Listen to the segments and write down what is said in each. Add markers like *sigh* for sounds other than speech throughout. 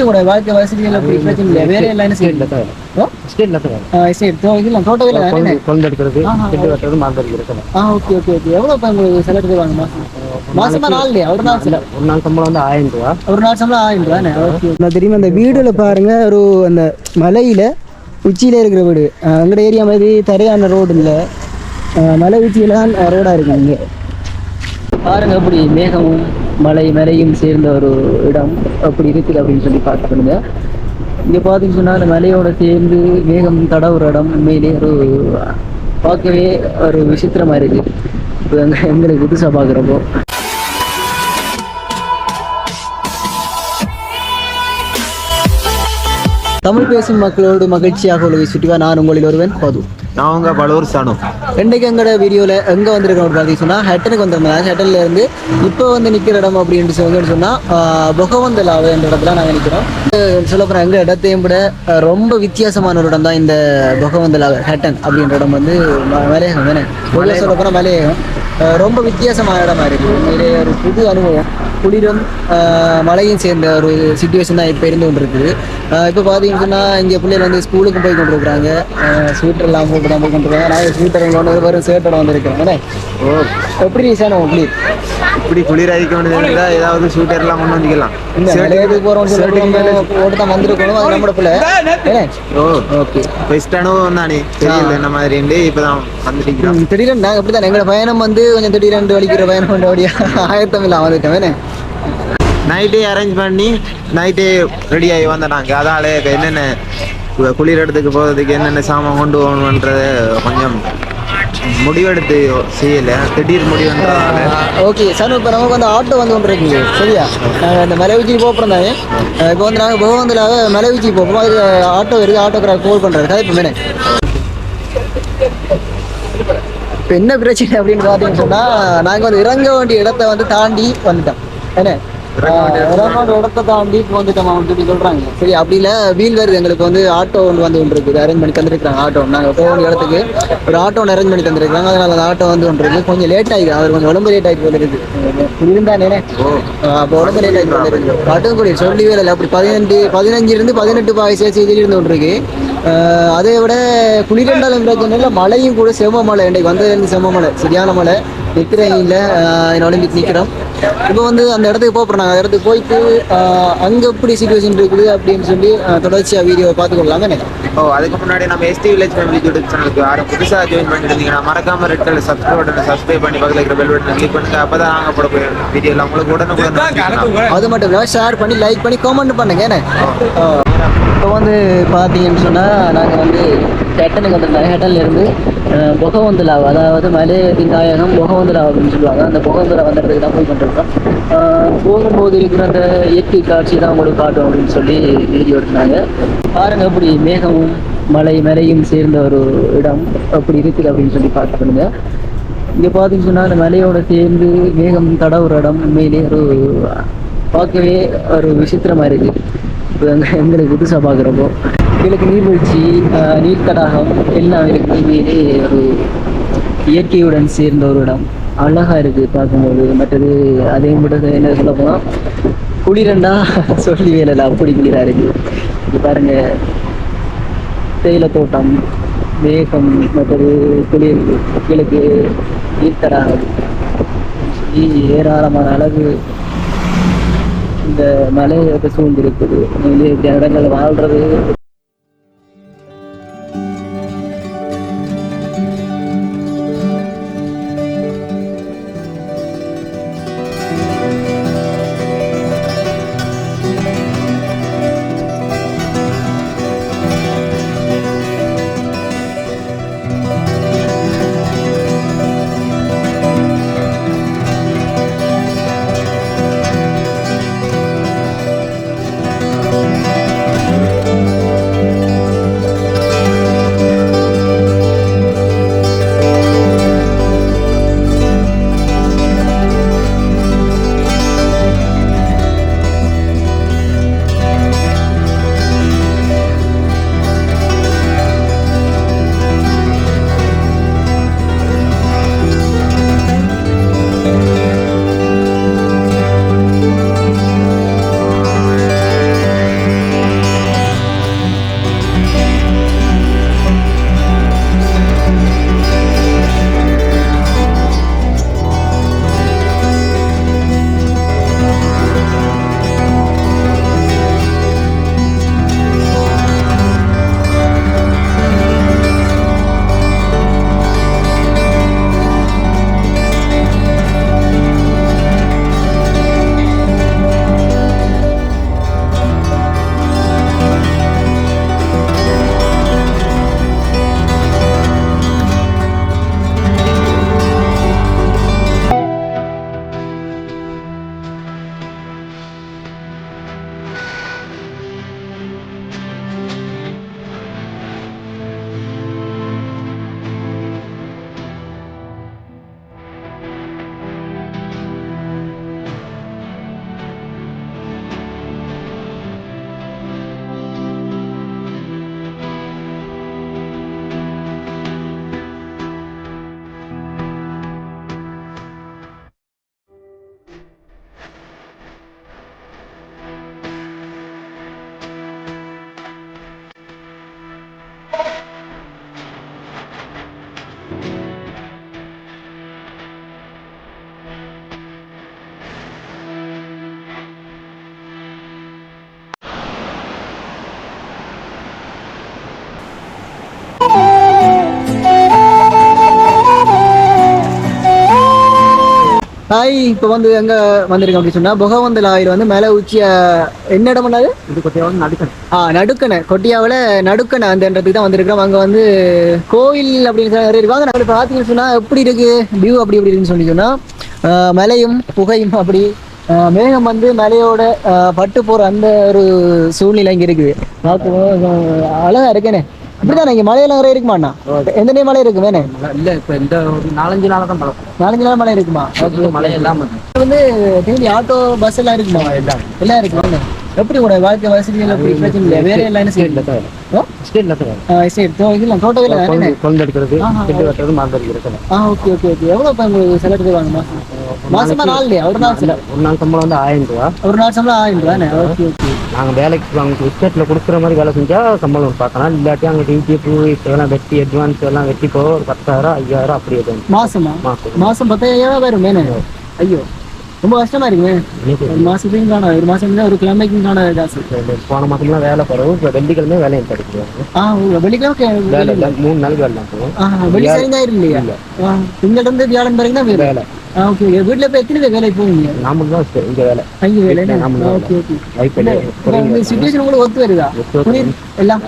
எப்படி எப்படி ஸ்டேட்ல செய்யல தான் ஸ்டேட்ல தான் சரி தோ இதெல்லாம் தானே கொண்டு எடுக்கிறது செட்டு வெட்டுறது ஆ ஓகே ஓகே ஓகே எவ்வளோ இப்போ உங்களுக்கு செலவு தருவாங்க மாசம்? மாசமா நாள் இல்லையா? ஒரு நாள் செலவு ஒரு நாள் சம்பளம் வந்து ஆயிரம் ரூபா. ஒரு நாள் சம்பளம் ஆயிரம் ஓகே நான் தெரியுமா அந்த வீடுல பாருங்க ஒரு அந்த மலையில உச்சியில இருக்கிற வீடு. எங்கட ஏரியா மாதிரி தரையான ரோடு இல்லை. மலை உச்சியில தான் ரோடா இருக்கு இங்க. பாருங்க அப்படி மேகமும் மலை மலையும் சேர்ந்த ஒரு இடம். அப்படி இருக்குது அப்படின்னு சொல்லி பார்த்துக்கணுங்க இங்கே பார்த்தீங்கன்னு சொன்னால் அந்த மலையோட சேர்ந்து மேகம் தடவுற இடம். உண்மையிலேயே ஒரு பார்க்கவே ஒரு விசித்திரமா இருக்குது. இப்போ எங்க எங்களுக்கு புதுசா பார்க்குறப்போ. தமிழ் பேசும் மக்களோடு மகிழ்ச்சியாக உலகை சுற்றிவா. நான் உங்களில் ஒருவன் பது. நான் உங்க பலூர் சனு. ரெண்டைக்கு எங்கட வீடியோவில் எங்கே வந்திருக்கோம் பார்த்தீங்கன்னா சொன்னால் ஹெட்டனுக்கு வந்திருந்தேன் ஹெட்டன்ல இருந்து இப்போ வந்து நிற்கிற இடம் அப்படின்னு சொல்லி சொன்னால் புகவந்தலாவு என்ற இடத்துல நாங்கள் நிற்கிறோம் சொல்ல போகிறோம் எங்கள் இடத்தையும் விட ரொம்ப வித்தியாசமான ஒரு இடம் தான் இந்த புகவந்தலாவு ஹெட்டன் அப்படின்ற இடம் வந்து மலையகம் தானே? சொல்ல போனால் மலையகம். ரொம்ப வித்தியாசமான இடமா இருக்குது உண்மையிலே ஒரு புது அனுபவம். குளிரும் மழையும் சேர்ந்த ஒரு சுச்சுவேஷன் தான் இப்போ இருந்து கொண்டு இருக்குது இப்போ பார்த்தீங்கன்னா இங்கே பிள்ளைகள் வந்து ஸ்கூலுக்கு போய் கொண்டு இருக்கிறாங்க ஸ்வீட்டர் எல்லாம் போட்டு தான் போய் கொண்டு இருக்காங்க. நான் ஸ்வீட்டர் கொண்டு வெறும் சேட்டோட வந்திருக்கேன் என்ன? ஓ. எப்படி சார் குளிர்? இப்படி குளிர் அடிக்க வேண்டியது ஏதாவது ஷூட்டர் எல்லாம் கொண்டு வந்துக்கலாம். இந்த மலையத்துக்கு போகிறோம் போட்டு தான் வந்திருக்கணும். அது நம்மளோட பிள்ளை. என்ன? ஓ. ஓகே பெஸ்ட் அனுபவம் தானே. தெரியல என்ன மாதிரி இப்பதான் வந்துட்டீங்களா? திடீரென்று நாங்கள் அப்படி தான் எங்களோட பயணம் வந்து கொஞ்சம் திடீரென்று வலிக்கிற பயணம் கொண்டு ஆயத்தம் இல்லாம வந்துட்டோம் என்ன நைட்டே அரேஞ்ச் பண்ணி நைட்டே ரெடி ஆகி வந்தாங்க அதால என்னென்ன குளிர் இடத்துக்கு போகிறதுக்கு என்னென்ன சாமான் கொண்டு போகணுன்றத கொஞ்சம் முடிவெடுத்து செய்யல. திடீர் முடிவுன்றதால. ஓகே சார் இப்போ நமக்கு வந்து ஆட்டோ வந்து ஒன்று இருக்குங்க சரியா? நாங்கள் அந்த மலை உச்சிக்கு போகிறோம் தானே இப்போ வந்து நாங்கள் பகவந்தில் மலை உச்சிக்கு போகிறோம் அதுக்கு ஆட்டோ இருக்குது ஆட்டோக்காரர் கால் பண்ணுறாரு கதை இப்போ மேனே இப்போ என்ன பிரச்சனை அப்படின்னு பார்த்தீங்கன்னு சொன்னால் நாங்கள் வந்து இறங்க வேண்டிய இடத்த வந்து தாண்டி வந்துட்டோம். என்ன? இடத்த தாண்டி வந்துட்டோம் அப்படின்னு சொல்லி சொல்கிறாங்க சரி அப்படி இல்லை வீல் வருது எங்களுக்கு வந்து ஆட்டோ ஒன்று வந்து ஒன்று இருக்குது. அரேஞ்ச் பண்ணி தந்துருக்காங்க ஆட்டோ நாங்கள் போக வேண்டிய இடத்துக்கு ஒரு ஆட்டோ ஒன்று அரேஞ்ச் பண்ணி தந்துருக்காங்க அதனால அந்த ஆட்டோ வந்து ஒன்று இருக்குது. கொஞ்சம் லேட் அவர் கொஞ்சம் உடம்பு லேட் ஆகிட்டு வந்துருக்கு இருந்தானே அப்போ உடம்பு லேட் ஆகிட்டு வந்துருக்கு ஆட்டோ கூட சொல்லவே இல்லை. அப்படி பதினெட்டு பதினஞ்சிலிருந்து பதினெட்டு பாய் சேர்த்து இருந்து ஒன்று இருக்கு. அதை விட குளிரெண்டாலும் பிரச்சனை இல்லை. மழையும் கூட செம்ம மழை. இன்றைக்கு வந்ததுலேருந்து செம்ம மழை. சரியான மழை. நிற்கிறேன் இல்லை. என்னோட நிற்கிறோம் இப்போ வந்து அந்த இடத்துக்கு போகிறோம் நாங்கள் அந்த இடத்துக்கு போயிட்டு அங்கே எப்படி சுச்சுவேஷன் இருக்குது அப்படின்னு சொல்லி தொடர்ச்சியாக வீடியோ பார்த்துக்கொள்ளலாம் தானே ஓ அதுக்கு முன்னாடி நம்ம எஸ்டி வில்லேஜ் ஃபேமிலி யூடியூப் சேனலுக்கு யாரும் புதுசாக ஜாயின் பண்ணிருந்தீங்கன்னா மறக்காம ரெட் கலர் சப்ஸ்கிரைப் பட்டனை சப்ஸ்கிரைப் பண்ணி பக்கத்தில் இருக்கிற பெல் பட்டனை கிளிக் பண்ணுங்க. அப்பதான் நாங்கள் போட போய் வீடியோவில் உங்களுக்கு உடனுக்குடன் அது மட்டும் இல்லை ஷேர் பண்ணி லைக் பண்ணி கமெண்ட் பண்ணுங்க என்ன? இப்போ வந்து பார்த்தீங்கன்னு சொன்னால் நாங்கள் வந்து ஹெட்டனுக்கு வந்திருந்தாங்க ஹெட்டன்ல இருந்து அஹ், அதாவது மலை தாயகம் புகவந்தலாவு அப்படின்னு சொல்லுவாங்க. அந்த புகவந்தலா வந்ததுக்கு தான் போய் கொண்டிருக்கோம். போகும்போது இருக்கிற அந்த இயற்கை காட்சி தான் உங்களுக்கு காட்டும் அப்படின்னு சொல்லி வீடியோ எடுத்தாங்க. பாருங்க அப்படி மேகமும் மலை மலையும் சேர்ந்த ஒரு இடம். அப்படி இருக்குது அப்படின்னு சொல்லி பார்த்து பண்ணுங்க இங்கே பார்த்தீங்கன்னு சொன்னால் அந்த மலையோட சேர்ந்து மேகம் தடவுற இடம். உண்மையிலேயே ஒரு பார்க்கவே ஒரு விசித்திரமா இருக்கு இப்போ எங்களுக்கு புதுசாக பார்க்குறப்போ எங்களுக்கு நீர்வீழ்ச்சி நீர் தடாகம் எல்லாம் இருக்கு. உண்மையிலே ஒரு இயற்கையுடன் சேர்ந்த ஒரு இடம். அழகா இருக்கு பார்க்கும்போது. மற்றது அதே மட்டும் என்ன சொல்ல போனால் குளிரண்டா *laughs* சொல்லி வேலையில் அப்படி குளிராக இருக்குது பாருங்க தேயிலை தோட்டம் மேகம் மற்றது குளிர் கிழக்கு ஈர்த்தடாக சொல்லி ஏராளமான அளவு இந்த மலை சூழ்ந்து இருக்குது இந்த இடங்கள் வாழ்றது ஹாய் இப்போ வந்து எங்க வந்திருக்கோம் அப்படின்னு சொன்னா புகவந்தல் ஆயில் வந்து மேலே உச்சிய என்ன இடம் பண்ணாது இது கொஞ்சம் நடுக்கணும் ஆ நடுக்கணை. கொட்டியாவில் நடுக்கணை அந்த இடத்துக்கு தான் வந்திருக்கிறோம். அங்கே வந்து கோயில் அப்படின்னு சொல்லி நிறைய இருக்கு. வாங்க நாங்கள் பார்த்தீங்கன்னு சொன்னால் எப்படி இருக்கு? வியூ அப்படி எப்படி இருக்குன்னு சொல்லி சொன்னால் மலையும் புகையும் அப்படி மேகம் வந்து மலையோட பட்டு போகிற அந்த ஒரு சூழ்நிலை இங்கே இருக்குது. பார்க்கும்போது அழகா இருக்கேனே. அப்படிதான் இங்கே மலையெல்லாம் நிறைய இருக்குமாண்ணா எந்த நேரம் மலை இருக்கு வேணே இல்ல இப்ப இந்த நாலஞ்சு நாளா தான் நாலஞ்சு நாள் மலை இருக்குமா? மழை எல்லாம் வந்து. ஆட்டோ பஸ் எல்லாம் இருக்குமா? எல்லாம் எல்லாம் இருக்கு. எப்படி கூட வாழ்க்கை வசதிகள் அப்படி பிரச்சனை இல்லை வேற எல்லாம் என்ன ஸ்டேட்ல தான் ஸ்டேட்ல தான் தோ இதெல்லாம் தோட்டவில் தானே கொண்டு எடுக்கிறது ஆஹா. செட்டு வெட்டுறது மருந்து எடுக்கிறது ஆ ஓகே ஓகே ஓகே எவ்வளோ இப்போ உங்களுக்கு செலவு தருவாங்க மாசம் மாசமா நாள் இல்லையா? ஒரு நாள் சில ஒரு நாள் சம்பளம் வந்து ஆயிரம் ரூபா. ஒரு நாள் சம்பளம் ஆயிரம் ரூபாய் ஓகே வேலைக்கு அவங்க ஸ்டேட்ல கொடுக்குற மாதிரி வேலை செஞ்சா சம்பளம் பார்க்கலாம். இல்லாட்டி அங்க டியூட்டி பூ இதெல்லாம் வெட்டி அட்வான்ஸ் எல்லாம் வெட்டி போக ஒரு பத்தாயிரம் ஐயாயிரம் அப்படி எதுவும். மாசமா? மாசம். மாசம் பத்தாயிரம் வரும் மேனே ஐயோ. ரொம்ப கஷ்டமா இருக்குமே. ஒரு மாசத்துக்கும் காணும் ஒரு மாசம் ஒரு கிழமைக்கும் காண காசு போன மாசம்லாம் வேலை குறவு இப்போ வெள்ளிக்கிழமை வேலையை கிடைக்குது ஆ வெள்ளிக்கிழமை வேலை மூணு நாள் வேலை வெள்ளி சரி ஞாயிறு இல்லையா? திங்கள் இருந்து வியாழன் வரைக்கும் தான் வேலை. வேலை. ஓகே வீட்டில் இப்போ எத்தனை பேர் வேலைக்கு போவீங்க? நாமளும் தான் இங்க வேலை. அங்கே வேலை ஓகே ஓகே. இந்த சுச்சுவேஷன் உங்களுக்கு ஒத்து வருதா? எல்லாம்.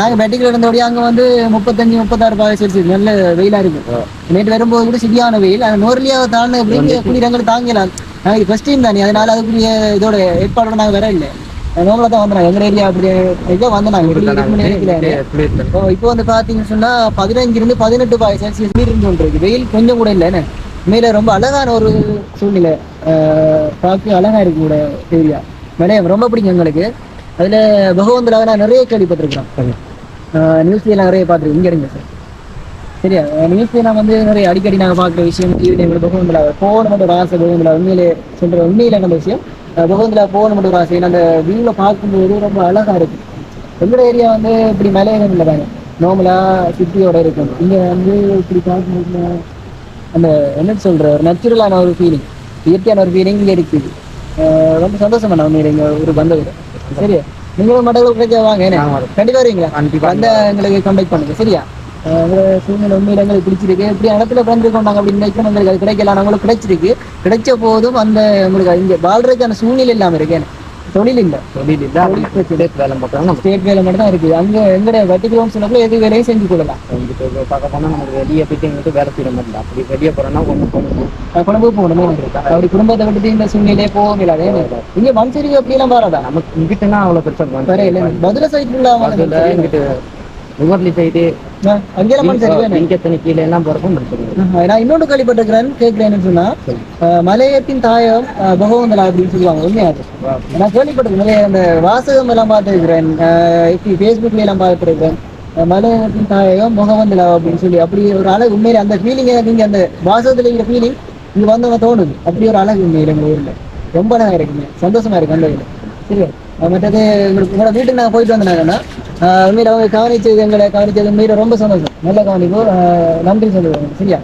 நாங்க பேட்டிக்கில் இருந்தபடியே அங்க வந்து முப்பத்தஞ்சு முப்பத்தாறு பாய் செல்சியஸ் நல்ல வெயிலா இருக்கு. நேற்று வரும்போது கூட சரியான வெயில். அந்த நோர்லியா தாண்ட அப்படிங்க குளிரங்கள் தாங்கலாம் நாங்க ஃபர்ஸ்ட் டைம் தானே அதனால அதுக்குரிய இதோட ஏற்பாடோட நாங்க வர இல்லை நோம்பல தான் வந்தாங்க எங்க ஏரியா அப்படி எப்படி இருக்கு? ஓ இப்போ வந்து பாத்தீங்கன்னு சொன்னா பதினஞ்சுல இருந்து பதினெட்டு பாய் செல்சியஸ் மீறி இருந்து இருக்கு வெயில் கொஞ்சம் கூட இல்லை என்ன? மேல ரொம்ப அழகான ஒரு சூழ்நிலை. ஆஹ் பார்க்க அழகா இருக்கு கூட ஏரியா மேலே ரொம்ப பிடிக்கும் எங்களுக்கு. அதுல பகவந்தலாக நான் நிறைய கேள்விப்பட்டிருக்கிறோம். சரி. நியூஸ்லாம் நிறைய பார்த்துருக்கோம். இங்க இருங்க சார் சரியா? நியூஸ்ல நான் வந்து நிறைய அடிக்கடி நாங்க பார்க்குற விஷயம் ஈவினிங் பகவந்தலா போகணும் மட்டும் ஒரு ஆசை பகவந்தலா உண்மையிலே சொல்ற உண்மையில நம்ம விஷயம்? பகவந்தலா போகணும் மட்டும் ஒரு ஆசை. அந்த வியூல பார்க்கும்போது ரொம்ப அழகா இருக்கு. எங்களோட ஏரியா வந்து இப்படி மலையகம் இல்லை தானே? நார்மலா சிட்டியோட இருக்கும். இங்க வந்து இப்படி பார்க்கும்போது அந்த என்ன சொல்ற ஒரு நேச்சுரலான ஒரு ஃபீலிங் இயற்கையான ஒரு ஃபீலிங் இங்க இருக்குது ரொம்ப சந்தோஷமா நான் உண்மையில இங்க ஒரு வந்தது சரியா? நீங்களும் மண்டலம் கிடைச்சா வாங்க என்ன? நான் வரேன். கண்டிப்பா வரீங்களா? வந்த எங்களுக்கு கான்டாக்ட் பண்ணுங்க சரியா? சூழ்நிலை உண்மையில எங்களுக்கு பிடிச்சிருக்கு. இப்படி இடத்துல பிறந்திருக்கோம் நாங்க அப்படி நினைக்கிறோம் எங்களுக்கு அது கிடைக்கல. உங்களுக்கு கிடைச்சிருக்கு. கிடைச்ச போதும் அந்த உங்களுக்கு இங்க வாழ்றதுக்கான சூழ்நிலை இல்லாம இருக்கு. என்ன தொழில் இல்லை. தொழில் இல்ல. ஸ்டேட் வேலை நம்ம ஸ்டேட் வேலை மட்டும் தான் இருக்குது. அங்க எங்கடைய வட்டிக்கிறோம்னு சொன்னப்போ எது வேலையும் செஞ்சு கொள்ளலாம். போய் பார்க்க போனா நமக்கு வெளியே போயிட்டு எங்கிட்ட வேலை செய்ய முடியல அப்படி வெளியே போறோம்னா ஒன்று கொண்டு குடும்பம் போகணுமே. அப்படி குடும்பத்தை விட்டுட்டு இந்த சூழ்நிலையே போகவும் இல்லாத இங்க மண் சரிவு அப்படி எல்லாம் வராதா? நமக்கு இங்கிட்டுனா அவ்வளோ பெருசாக வர இல்லை. மதுரை நுகர்லி சைடு கீழே எல்லாம் முடிச்சிருக்கோம் ஆஹ் நான் இன்னொன்று கேள்விப்பட்டிருக்கிறேன் கேட்கிறேன்னு சொன்னா மலையத்தின் தாயம் பகவந்தலா அப்படின்னு சொல்லுவாங்க உண்மையா? நான் கேள்விப்பட்டிருக்கேன் அந்த வாசகம் எல்லாம் பார்த்துருக்கிறேன் ஃபேஸ்புக்ல எல்லாம் பார்த்துருக்கேன் அஹ் மலையத்தின் தாயம் முகவந்தலா அப்படின்னு சொல்லி அப்படி ஒரு அழகு உண்மையில அந்த ஃபீலிங் இங்க அந்த வாசகத்துல இருக்கிற ஃபீலிங் இங்க வந்தவங்க தோணுது. அப்படி ஒரு அழகு உண்மையில எங்க ஊர்ல. ரொம்ப அழகா இருக்குங்க சந்தோஷமா இருக்கு அந்த சரியா? மற்றது உங்களுக்கு உங்களோட வீட்டுக்கு நாங்கள் போயிட்டு வந்தாங்கன்னா உண்மையில அவங்க கவனிச்சது எங்களை கவனிச்சது உண்மையில ரொம்ப சந்தோஷம். நல்ல கவனிப்போம் அஹ் நன்றி சொல்லுவாங்க சரியா?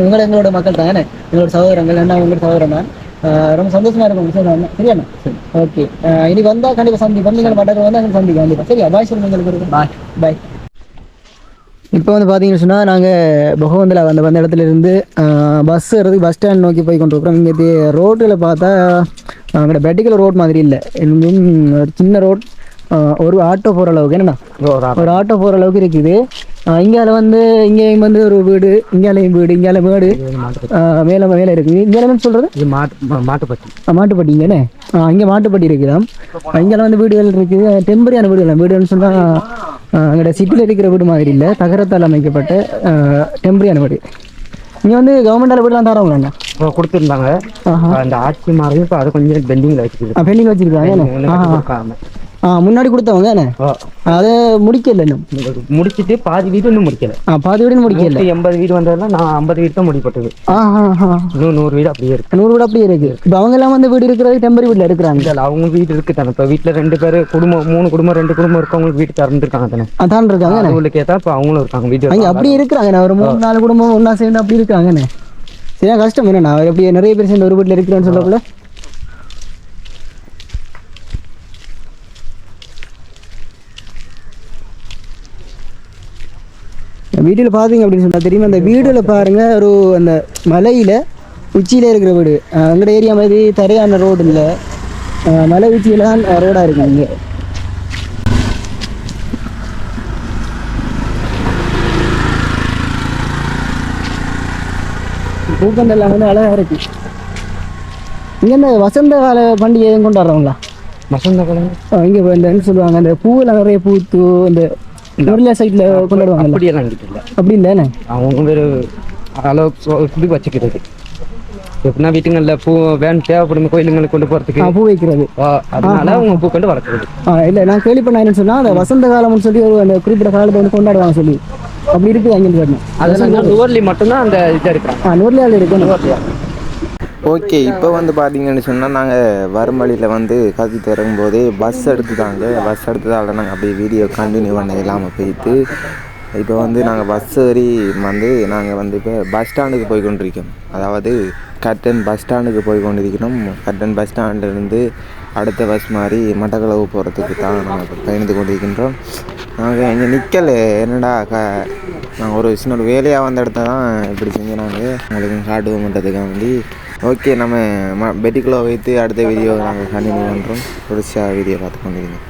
உங்களை எங்களோட மக்கள் தான் எங்களோட சகோதரங்கள் என்ன உங்களோட சகோதரன் தான். ரொம்ப சந்தோஷமா இருக்கும். சார் சரியா ஓகே. இனி வந்தா கண்டிப்பா சந்திப்போம். நீங்கள் மட்டும் வந்து அங்கே சந்திக்க கண்டிப்பா. சரியா? பாய் சொல்லுங்க உங்களுக்கு பாய் பாய் இப்போ வந்து பார்த்தீங்கன்னு சொன்னால் நாங்கள் பகவந்தில் வந்த வந்த இடத்துல இருந்து பஸ் ஏறதுக்கு பஸ் ஸ்டாண்ட் நோக்கி போய் கொண்டிருக்கிறோம். இங்கே ரோட்டில் பார்த்தா அங்கே பெட்டிக்கல் ரோட் மாதிரி இல்லை. ஒரு சின்ன ரோட் ஒரு ஆட்டோ போகிற அளவுக்கு. என்னண்ணா? ஒரு ஆட்டோ போகிற அளவுக்கு இருக்குது. இங்கால வந்து இங்கேயும் வந்து ஒரு வீடு இங்காலையும் வீடு இங்கால வீடு மேலே மேலே இருக்குது. இங்கால என்ன சொல்கிறது இது மாட்டு மாட்டுப்பட்டி. மாட்டுப்பட்டி இங்கேண்ணே? இங்கே மாட்டுப்பட்டி இருக்குதாம். இங்கெல்லாம் வந்து வீடுகள் இருக்குது. டெம்பரியான வீடுகள். வீடுன்னு சொன்னால் அங்கே சிட்டியில் இருக்கிற வீடு மாதிரி இல்லை. தகரத்தால் அமைக்கப்பட்ட டெம்பரியான வீடு. இங்கே வந்து கவர்மெண்டால் வீடுலாம் தரவங்களாண்ணா கொடுத்துருந்தாங்க. அந்த ஆட்சி மாறியும் இப்போ அது கொஞ்சம் பெண்டிங்கில் வச்சுருக்கு. பெண்டிங் வச்சிருக்காங்க ஆ முன்னாடி கொடுத்தவங்க என்ன ஓ, அதை முடிக்கல இன்னும். முடிச்சிட்டு பாதி வீடு இன்னும் முடிக்கல. ஆ பாதி வீடு முடிக்கல. எண்பது வீடு வந்ததெல்லாம் நான் ஐம்பது வீடு தான் முடிப்பட்டது. இன்னும் நூறு வீடு அப்படியே இருக்கு. நூறு வீடு அப்படியே இருக்கு. இப்போ அவங்க எல்லாம் வந்து வீடு இருக்கிறது டெம்பரி வீட்டில் இருக்கிறாங்க. இல்ல அவங்க வீடு இருக்கு தானே. இப்போ வீட்டில் ரெண்டு பேர் குடும்பம் மூணு குடும்பம் ரெண்டு குடும்பம் இருக்கவங்களுக்கு வீட்டு திறந்துருக்காங்க தானே. அதான் இருக்காங்க அவங்களுக்கு ஏற்றா இப்போ அவங்களும் இருக்காங்க வீடு அங்க அப்படி இருக்கிறாங்க. நான் ஒரு மூணு நாலு குடும்பம் ஒண்ணா சேர்ந்து அப்படி இருக்காங்கண்ணே சரியா கஷ்டம் என்னண்ணா எப்படி நிறைய பேர் சேர்ந்து ஒரு வீட்டில் இருக்கிறேன்னு சொல்லக்குள்ள? வீட்டில் பார்த்தீங்க அப்படின்னு சொன்னா தெரியுமா? அந்த வீடுல பாருங்க ஒரு அந்த மலையில உச்சியில் இருக்கிற வீடு. எங்களோட ஏரியா மாதிரி தரையான ரோடு இல்லை. மலை உச்சியில் தான் ரோடாக இருக்கு இங்கே. பூக்கண்டெல்லாம் வந்து அழகாக இருக்கு. இங்கே இந்த வசந்த கால பண்டிகை கொண்டாடுறவங்களா வசந்த காலம்? இங்கே இந்த என்ன சொல்லுவாங்க? அந்த பூவில் நிறைய பூத்து இந்த நொரியா சைடில் கொண்டாடுவாங்கல்ல? அப்படியெல்லாம் இல்லை. அப்படி இல்லைண்ணே அவங்க வேறு அளவுக்கு இப்படி வச்சுக்கிறது. எப்படின்னா வீட்டுங்களில் பூ வேன் தேவைப்படும் கோயிலுங்களுக்கு கொண்டு போகிறதுக்கு பூ வைக்கிறது. அதனால அவங்க பூ கொண்டு வளர்க்குறது. இல்லை நான் கேள்விப்பட்ட என்னன்னு சொன்னால் அந்த வசந்த காலம்னு சொல்லி ஒரு அந்த குறிப்பிட்ட காலத்தை வந்து கொண்டாடுவாங்க சொல்லி. அப்படி இருக்குது அங்கே அதெல்லாம் நுவர்லி மட்டும்தான் அந்த இதாக இருக்கிறாங்க ஆ நூறுலையாள் இருக்கு. ஓகே இப்போ வந்து பார்த்தீங்கன்னு சொன்னால் நாங்கள் வரும் வழியில் வந்து கத்திட்டு வரும்போதே பஸ் எடுத்துட்டாங்க பஸ் எடுத்ததால் நாங்கள் அப்படியே வீடியோ கண்டினியூ பண்ண இல்லாமல் போயிட்டு இப்போ வந்து நாங்கள் பஸ் ஏறி வந்து நாங்கள் வந்து இப்போ பஸ் ஸ்டாண்டுக்கு போய் கொண்டிருக்கோம். அதாவது கட்டன் பஸ் ஸ்டாண்டுக்கு போய் கொண்டிருக்கிறோம் கட்டன் பஸ் ஸ்டாண்ட்லேருந்து அடுத்த பஸ் மாதிரி மட்டக்களவு போகிறதுக்கு தான் நாங்கள் பயணித்து கொண்டிருக்கின்றோம். நாங்கள் இங்கே நிற்கல என்னடா க நாங்கள் ஒரு சின்ன ஒரு வேலையாக வந்த இடத்த தான் இப்படி செஞ்சினாங்க உங்களுக்கு காட்டுவோம்ன்றதுக்காக வேண்டி ஓகே நம்ம ம பெட்டிக்குள்ளே வைத்து அடுத்த வீடியோ நாங்கள் கண்டினியூ பண்ணுறோம் தொடர்ச்சியாக வீடியோ பார்த்து கொண்டிருக்கோம்